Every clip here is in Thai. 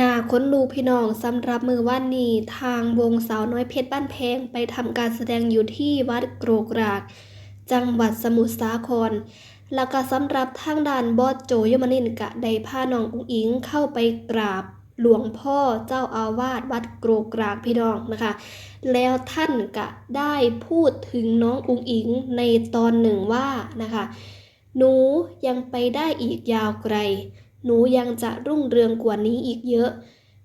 นาค้นลูกพี่น้องสำหรับมือว่านนี้ทางวงสาวน้อยเพชรบ้านแพงไปทำการแสดงอยู่ที่วัดโกรกราก จังหวัดสมุทรสาคร แล้วก็สำหรับทางด้านบอสโจยมนินกะได้พาน้องอุ้งอิงเข้าไปกราบหลวงพ่อเจ้าอาวาสวัดโกรกรากพี่น้องนะคะ แล้วท่านกะได้พูดถึงน้องอุ้งอิงในตอนหนึ่งว่านะคะ หนูยังไปได้อีกยาวไกล หนูยังจะรุ่งเรืองกว่านี้อีกเยอะ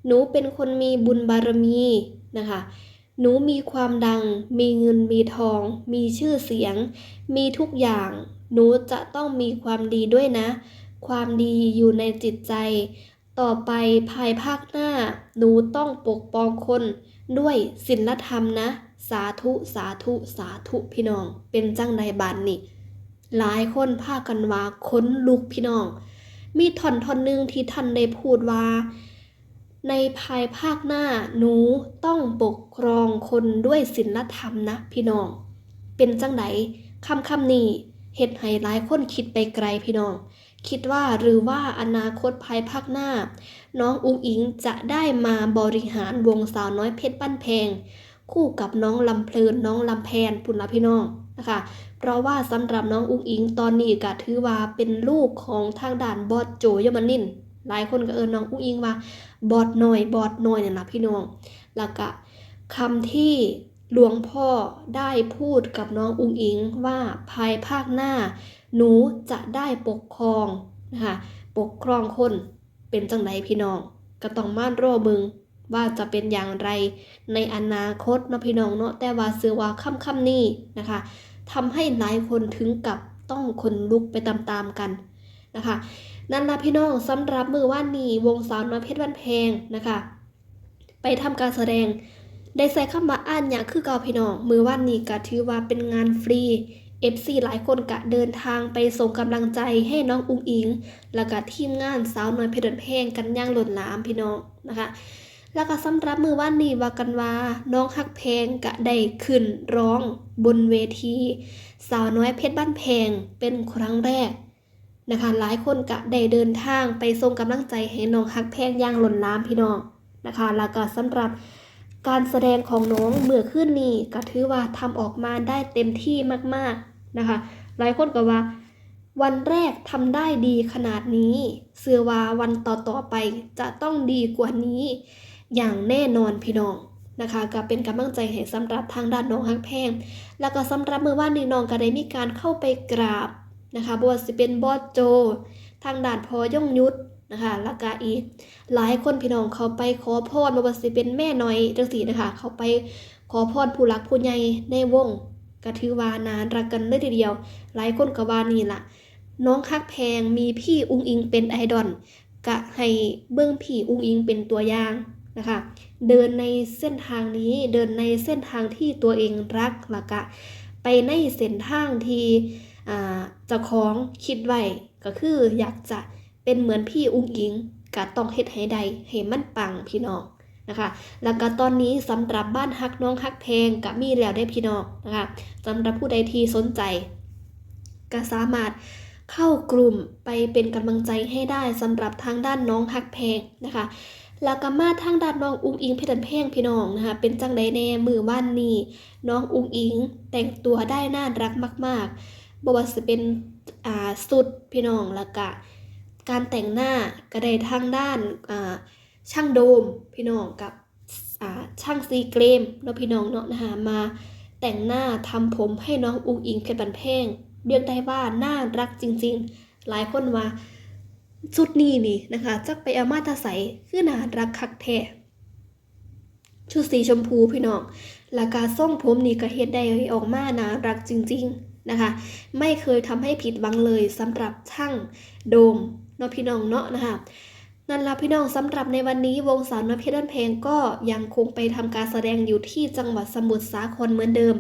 หนูเป็นคนมีบุญบารมีนะคะ หนูมีความดัง มีเงินมีทอง มีชื่อเสียง มีทุกอย่าง หนูจะต้องมีความดีด้วยนะ ความดีอยู่ในจิตใจ ต่อไปภายภาคหน้า หนูต้องปกป้องคนด้วยศีลธรรมนะ สาธุสาธุสาธุพี่น้อง เป็นจังใดบานนี่หลายคนพากันว่าค้นลุกพี่น้อง มีท่อนท่อนหนึ่งที่ท่านได้พูดว่า ในภายภาคหน้าหนูต้องปกครองคนด้วยศีลธรรมนะพี่น้อง เป็นจังไดคำคำนี้เฮ็ดให้หลายคนคิดไปไกลพี่น้อง คิดว่าหรือว่าอนาคตภายภาคหน้า น้องอุงอิงจะได้มาบริหารวงสาวน้อยเพชรบ้านแพง คู่กับน้องลำเพลินน้องลำแพนปุณละพี่น้อง นะคะ เพราะว่าสำหรับน้องอุ้งอิงตอนนี้ก็ถือว่าเป็นลูกของทางด่านบอดโจยมนินหลายคนก็เอินน้องอุ้งอิงว่าบอดหน่อยบอดหน่อยเนี่ยนะพี่น้องแล้วก็คำที่หลวงพ่อได้พูดกับน้องอุ้งอิงว่าภายภาคหน้า หนูจะได้ปกครองนะคะปกครองคนเป็นจังไดพี่น้องก็ต้องมานรอเบิงว่าจะเป็นอย่างไรในอนาคตนะพี่น้องเนาะแต่ว่าเสือว่าค่ำค่ำนี้นะคะ ทำให้หลายคนถึงกับต้องคนลุกไปตามๆกันนะคะ นั่นละพี่น้องสำหรับมือว่านนี้วงสาวน้อยเพชรบ้านแพงนะคะ ไปทำการแสดงได้ใส่คำว่าอ่านอย่างคือเก่าพี่น้องมือว่านนี้ก็ถือว่าเป็นงานฟรี FC หลายคนกะเดินทางไปส่งกำลังใจให้น้องอุ้งอิง แล้วก็ทีมงานสาวน้อยเพชรบ้านแพงกันย่างหล้นหลามพี่น้องนะคะ แล้วก็สำหรับมือว่านนี้ว่ากันว่า น้องฮักแพลงกะได้ขึ้นร้องบนเวที สาวน้อยเพชรบ้านแพงเป็นครั้งแรกนะคะหลายคนกะได้เดินทางไปส่งกำลังใจให้น้องฮักแพงอย่างหล้นหลามพี่น้องนะคะแล้วก็สำหรับการแสดงของน้องเมื่อคืนนี้ก็ถือว่าทำออกมาได้เต็มที่มากๆนะคะ หลายคนก็ว่า วันแรกทำได้ดีขนาดนี้ เสือว่าวันต่อๆไปจะต้องดีกว่านี้ อย่างแน่นอนพี่น้องนะคะก็เป็นกำลังใจให้สำหรับทางด้านน้องฮักแพง แล้วก็สำหรับเมื่อวานนี้น้องก็ได้มีการเข้าไปกราบนะคะบวชสิเป็นบอสโจ ทางด่านพอย่องยุทธนะคะแล้วก็อีกหลายคนพี่น้องเขาไปขอพรบวชสิเป็นแม่น้อยจังสีนะคะ เขาไปขอพรผู้หลักผู้ใหญ่ในวงก็ถือวานานรักกันเลยทีเดียว หลายคนก็ว่านี่ล่ะ น้องฮักแพงมีพี่อุงอิงเป็นไอดอลกะให้เบื้องพี่อุงอิงเป็นตัวอย่าง นะคะเดินในเส้นทางนี้เดินในเส้นทางที่ตัวเองรักแล้วก็ไปในเส้นทางที่เจ้าของคิดไว้ก็คืออยากจะเป็นเหมือนพี่อุ้งอิงก็ต้องเฮ็ดให้ใดให้มันปังพี่น้องนะคะแล้วก็ตอนนี้สำหรับบ้านฮักน้องฮักแพงก็มีแล้วได้พี่น้องนะคะสำหรับผู้ใดที่สนใจก็สามารถเข้ากลุ่มไปเป็นกำลังใจให้ได้สำหรับทางด้านน้องฮักแพงนะคะ แล้วก็มาทางด้านน้องอุ้งอิงเพชรแพงพี่น้องนะคะ เป็นจังไดแน่มือว่านนี้น้องอุ้งอิงแต่งตัวได้น่ารักมากๆบ่ว่าจะเป็นอ่าสุดพี่น้องแล้วก็การแต่งหน้าก็ได้ทางด้านอ่าช่างโดมพี่น้องกับอ่าช่างซีเกรมเนาะพี่น้องเนาะนะคะมาแต่งหน้าทำผมให้น้องอุ้งอิงเพชรแพงเรียกได้ว่าน่ารักจริง ๆ หลายคนว่า ชุดนี้นี่นะคะจักไปเอามาตาใสคือน่ารักคักแท้ชุดสีชมพูพี่น้องแล้วก็ทรงผมนี่ก็เฮ็ดได้ออกมานารักจริง ๆนะคะ ไม่เคยทำให้ผิดหวังเลยสำหรับช่างโดมเนาะพี่น้องเนาะนะคะนั่นละพี่น้องสำหรับในวันนี้วงสาวน้อยเพชรบ้านเพลงก็ยังคงไปทำการแสดงอยู่ที่จังหวัดสมุทรสาครเหมือนเดิม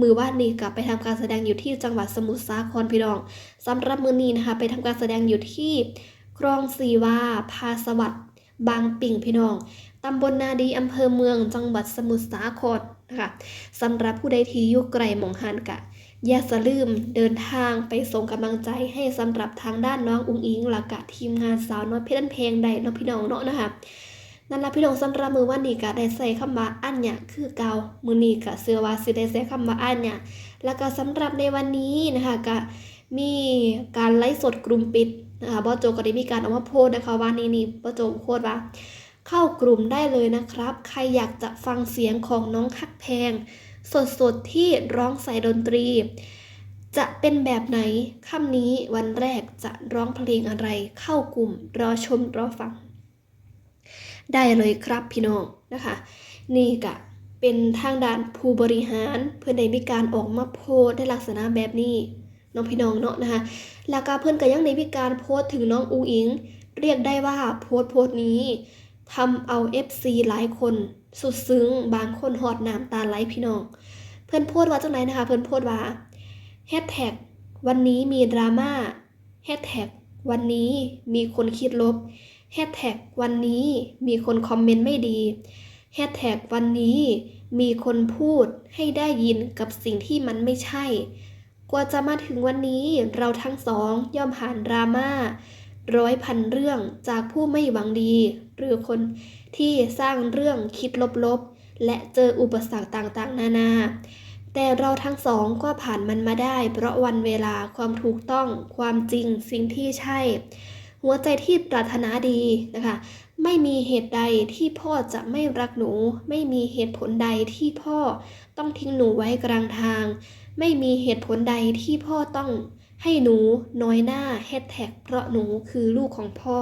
มือว่านนี้กลับไปทำการแสดงอยู่ที่จังหวัดสมุทรสาครพี่น้องสำหรับมือนี้นะคะไปทำการแสดงอยู่ที่ คลองสีว่าพาสวัสดิ์บางปิ่งพี่น้องตำบลนาดีอำเภอเมืองจังหวัดสมุทรสาครนะคะสำหรับผู้ใดที่อยู่ไกลหมองหันกะอย่าสลืมเดินทางไปส่งกำลังใจให้สำหรับทางด้านน้องอุงอิงหลักกะทีมงานสาวน้อยเพชรบ้านเพลงใดเนาะพี่น้องเนาะนะคะนั่นละพี่น้องสำหรับมือวันนี้ก็ได้ใส่คำว่าอันเนี่ยคือเกามือนี้ก็เชื่อว่าสิได้ใส่คำว่าอันเนี่ยแล้วก็สำหรับในวันนี้นะคะก็มีการไลฟ์สดกลุ่มปิด นะคะบอโจก็ได้มีการเอามาโพสนะคะว่านี่นี่บอโจโพสต์ว่า เข้ากลุ่มได้เลยนะครับ ใครอยากจะฟังเสียงของน้องคักแพง สดๆที่ร้องใส่ดนตรี จะเป็นแบบไหนค่ำนี้วันแรกจะร้องเพลงอะไร เข้ากลุ่มรอชมรอฟัง ได้เลยครับพี่น้องนะคะ นี่ก็เป็นทางด้านผู้บริหาร เพื่อนได้มีการออกมาโพสในลักษณะแบบนี้ น้องพี่น้องเนาะนะคะแล้วก็เพื่อนก็ยังได้มีการโพสต์ถึงน้องอูอิง เรียกได้ว่าโพสต์โพสต์นี้ทำเอา FC หลายคน สุดซึ้ง บางคนหอดน้ำตาไหลพี่น้อง เพื่อนโพสต์ว่าจังไหนนะคะ เพื่อนโพสต์ว่าแฮชแท็กวันนี้มีดราม่าแฮชแท็กวันนี้มีคนคิดลบแฮชแท็กวันนี้มีคนคอมเมนต์ไม่ดีแฮชแท็กวันนี้มีคนพูดให้ได้ยินกับสิ่งที่มันไม่ใช่ ว่าจะมาถึงวันนี้เราทั้งสองย่อมผ่านดราม่าร้อยพันเรื่องจากผู้ไม่หวังดี หรือคนที่สร้างเรื่องคิดลบๆ และเจออุปสรรคต่างๆ นานา แต่เราทั้งสองก็ผ่านมันมาได้ เพราะวันเวลาความถูกต้องความจริงสิ่งที่ใช่ หัวใจที่ปรารถนาดีนะคะ ไม่มีเหตุใดที่พ่อจะไม่รักหนู ไม่มีเหตุผลใดที่พ่อต้องทิ้งหนูไว้กลางทาง ไม่มีเหตุผลใดที่พ่อต้องให้หนูน้อยหน้าแฮชแท็กเพราะหนูคือลูกของพ่อ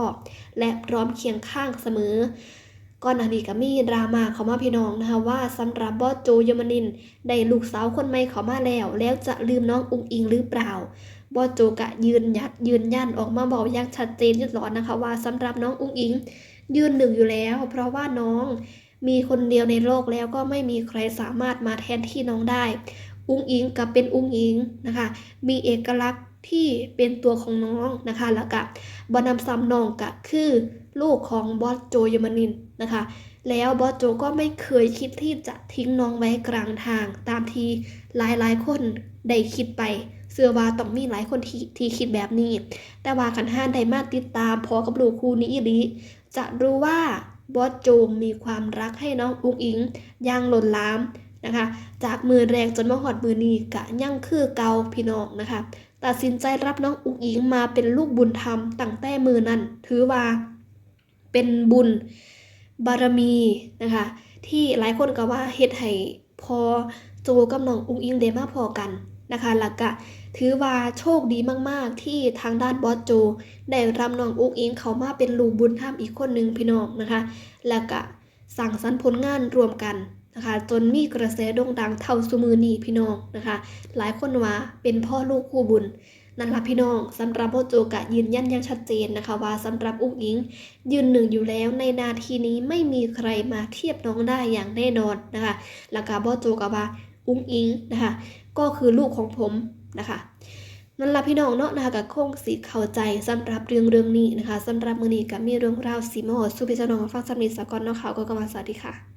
และพร้อมเคียงข้างเสมอก่อนหน้านี้ก็มีดราม่าเขามาพี่น้องนะคะว่าสำหรับบอสโจยมนินได้ลูกสาวคนใหม่เขามาแล้ว แล้วจะลืมน้องอุงอิงหรือเปล่า บอสโจกะยืนยัดยืนยันออกมาบอกอย่างชัดเจนยุดร้อนนะคะ ว่าสำหรับน้องอุ้งอิง ยืนหนึ่งอยู่แล้ว เพราะว่าน้องมีคนเดียวในโลกแล้วก็ไม่มีใครสามารถมาแทนที่น้องได้ อุ้งอิงกับเป็นอุ้งอิงนะคะ มีเอกลักษณ์ที่เป็นตัวของน้องนะคะแล้วก็บอนำซ้ำน้องกะคือลูกของบอสโจยมนินนะคะ แล้วบอสโจก็ไม่เคยคิดที่จะทิ้งน้องไว้กลางทาง ตามที่หลายๆคนได้คิดไป เสื้อว่าต้องมีหลายคนที่ที่คิดแบบนี้ แต่ว่าขันห้านได้มาติดตามพอกับลูกคู่นี้อีหลีจะรู้ว่าบอสโจมีความรักให้น้องอุงอิงอย่างล้นล้ามนะคะ จากมือแรงจนมาหอดมือนี้กะยั่งคือเกาพี่น้องนะคะ ตัดสินใจรับน้องอุงอิงมาเป็นลูกบุญธรรมตั้งแต่มือนั้น ถือว่าเป็นบุญบารมีนะคะ ที่หลายคนก็ว่าเฮ็ดให้พอโจกับน้องอุงอิงได้มาพอกัน นะคะแล้วก็ถือว่าโชคดีมากๆ ที่ทางด้านบอสโจ ได้รับน้องอุงอิงเขามาเป็นลูกบุญธรรมอีกคนหนึ่งพี่น้องนะคะแล้วก็สั่งสรรผลงานรวมกันนะคะจนมีกระแสโด่งดังเท่าสุมือนีพี่น้องนะคะ หลายคนว่าเป็นพ่อลูกคู่บุญนั่นละพี่น้องสำหรับพ่อโจกะยืนยันอย่างชัดเจนนะคะว่าสำหรับอุ้งอิง ยืนหนึ่งอยู่แล้วในนาทีนี้ไม่มีใครมาเทียบน้องได้อย่างแน่นอนนะคะแล้วก็พ่อโจกะว่าอุ้งอิงนะคะ ก็คือลูกของผมนะคะนั่นละพี่น้องเนาะนะคะกับคงสิเข้าใจสำหรับเรื่องเรื่องนี้นะคะสำหรับมือนี้กับมีเรื่องราวสีมหดสุพิจารณาฟังสำนิสกอนเนาะค่ะก็กำลังสวัสดีค่ะ